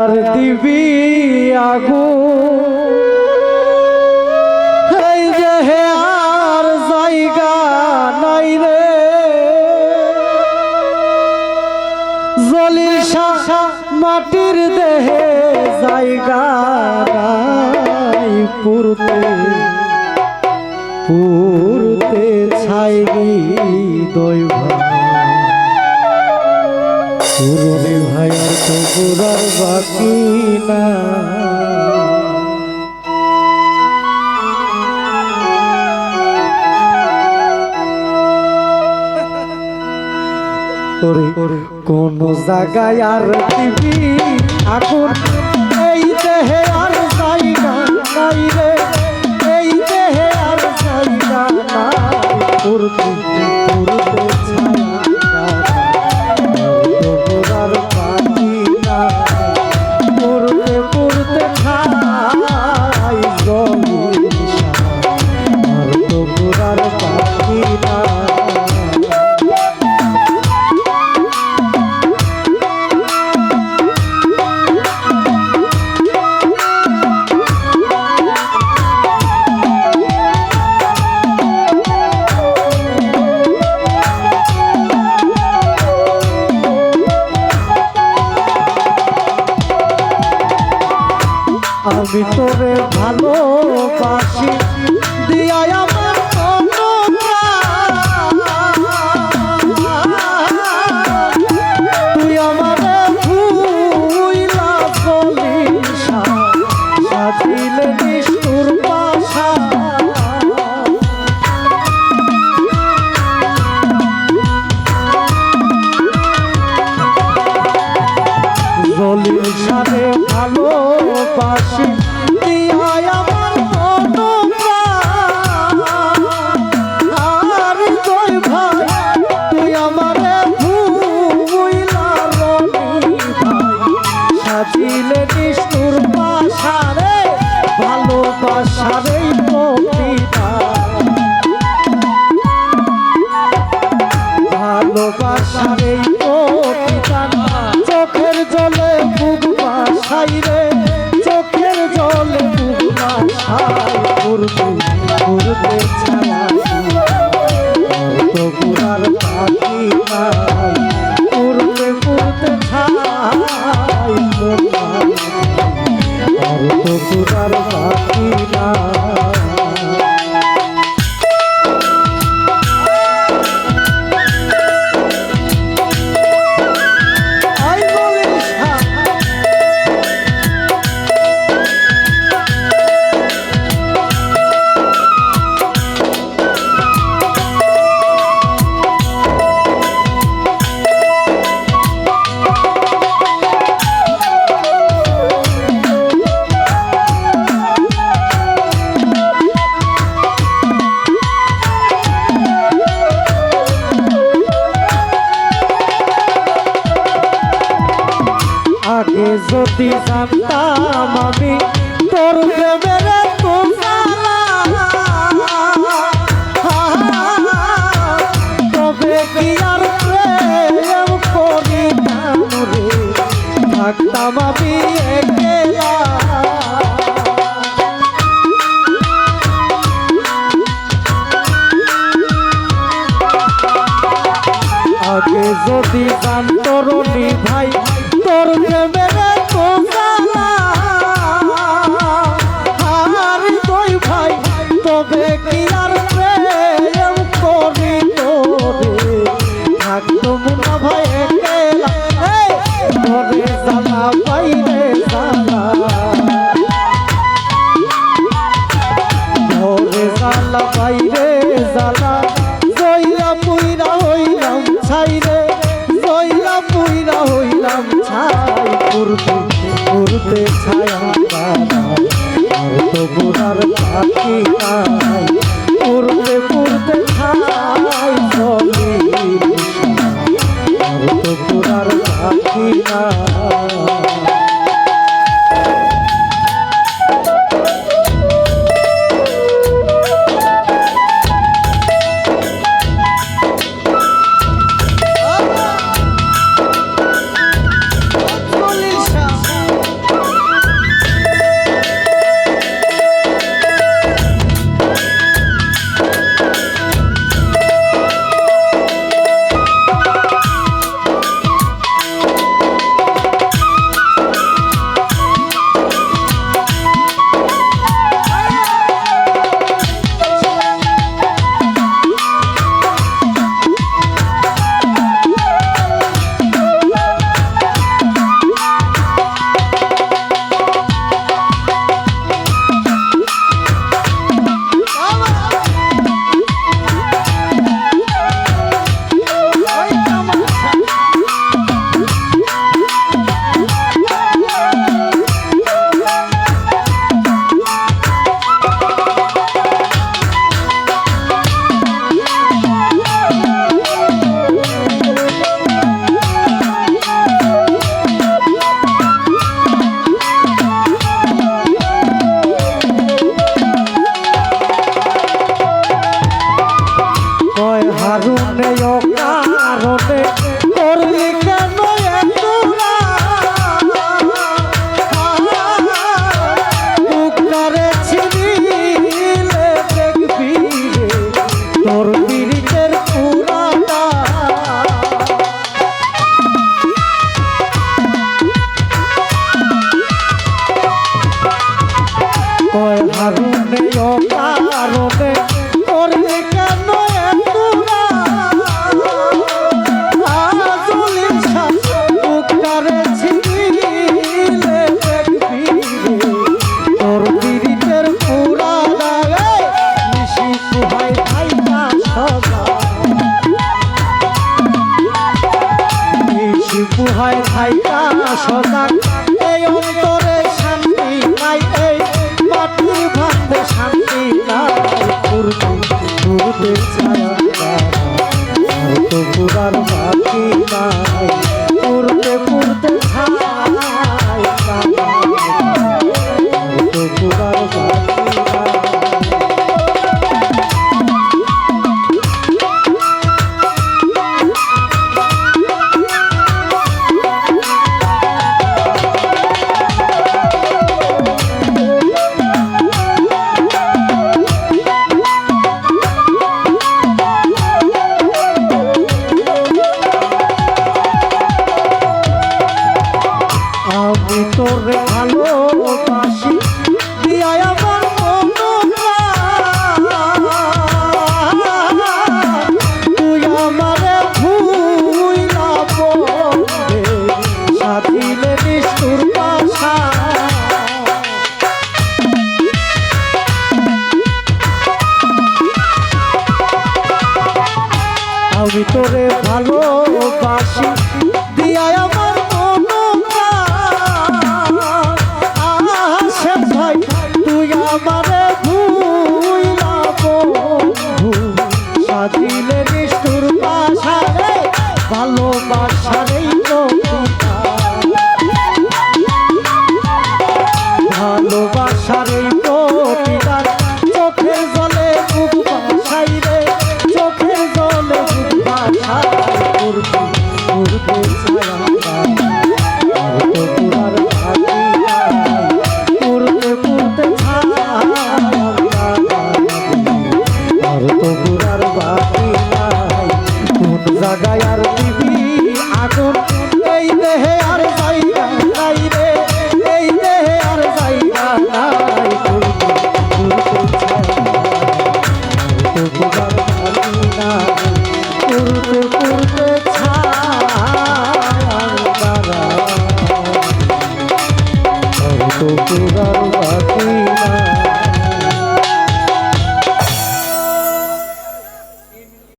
আর দিবি আগু এই যে হে আর জায়গা নাই রে। জলিল শাহ মাটির দেহে জায়গা পুরতে। পুরতে ছাইনি দৈভা পুরনে ভাই আর তো পুরার বাকি না। কোন জায়গায় আর দিবি আগুন এই দেহে আর জায়গা নাই রে। এই দেহে আর জায়গা নাই। পুরতে পুরতে আমি তোরে ভালোবাসি। দিয়া পুরার পাখি। যদি জানতাম আমি তোর প্রেমের তবে কি আর প্রেম করিতাম রে? থাকতাম আমি একেলা। যদি বুড়ার পাখি করতে করতে ছাই চলে বুড়ার পাখি নাই আর তো পুরার বাকি নাই।